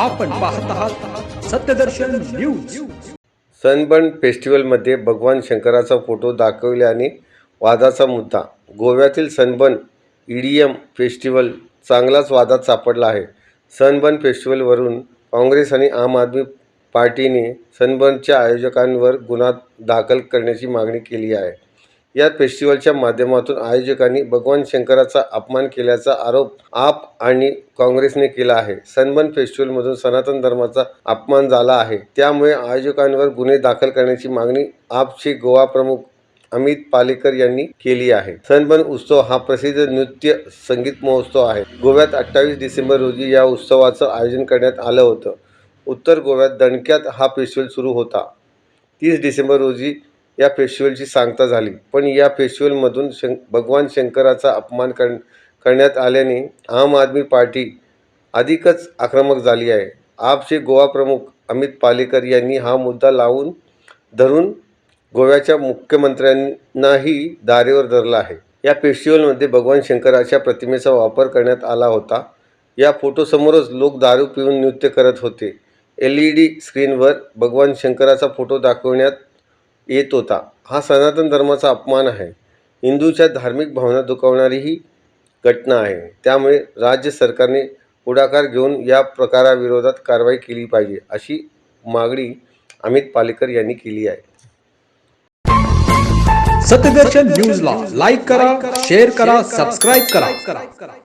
आपण पाहत आहात सत्यदर्शन न्यूज. सनबर्न फेस्टिवलमध्ये भगवान शंकराचा फोटो दाखवल्याने वादाचा मुद्दा. गोव्यातील सनबर्न ईडीएम फेस्टिवल चांगलाच वादात सापडला आहे. सनबर्न फेस्टिवलवरून काँग्रेस आणि आम आदमी पार्टीने सनबर्नच्या आयोजकांवर गुन्हा दाखल करण्याची मागणी केली आहे. या फेस्टिवलच्या माध्यमातून आयोजकांनी भगवान शंकराचा अपमान केल्याचा आरोप आप आणि काँग्रेसने केला आहे. सनबर्न फेस्टिवलमधून सनातन धर्माचा अपमान झाला आहे. त्यामुळे आयोजकांवर गुन्हे दाखल करण्याची मागणी आपचे गोवा प्रमुख अमित पालेकर यांनी केली आहे. सनबर्न उत्सव हा प्रसिद्ध नृत्य संगीत महोत्सव आहे. गोव्यात अठ्ठावीस डिसेंबर रोजी या उत्सवाचं आयोजन करण्यात आलं होतं. उत्तर गोव्यात दणक्यात हा फेस्टिवल सुरू होता. तीस डिसेंबर रोजी या फेस्टिवलची सांगता झाली. पण या फेस्टिवलमधून शं भगवान शंकराचा अपमान कर करण्यात आल्याने आम आदमी पार्टी अधिकच आक्रमक झाली आहे. आपचे गोवा प्रमुख अमित पालेकर यांनी हा मुद्दा लावून धरून गोव्याच्या मुख्यमंत्र्यांनाही दारेवर धरला आहे. या फेस्टिवलमध्ये भगवान शंकराच्या प्रतिमेचा वापर करण्यात आला होता. या फोटोसमोरच लोक दारू पिऊन नृत्य करत होते. एल ई डी स्क्रीनवर भगवान शंकराचा फोटो दाखवण्यात येत होता. हा सनातन धर्माचा अपमान आहे. हिंदूच्या धार्मिक भावना दुखावणारी ही घटना आहे. त्यामुळे राज्य सरकारने पुढाकार घेऊन या प्रकाराविरोधात कारवाई केली पाहिजे अशी मागणी अमित पालेकर यांनी केली आहे. सत्यदर्शन न्यूजला लाईक करा शेअर करा सबस्क्राईब करा.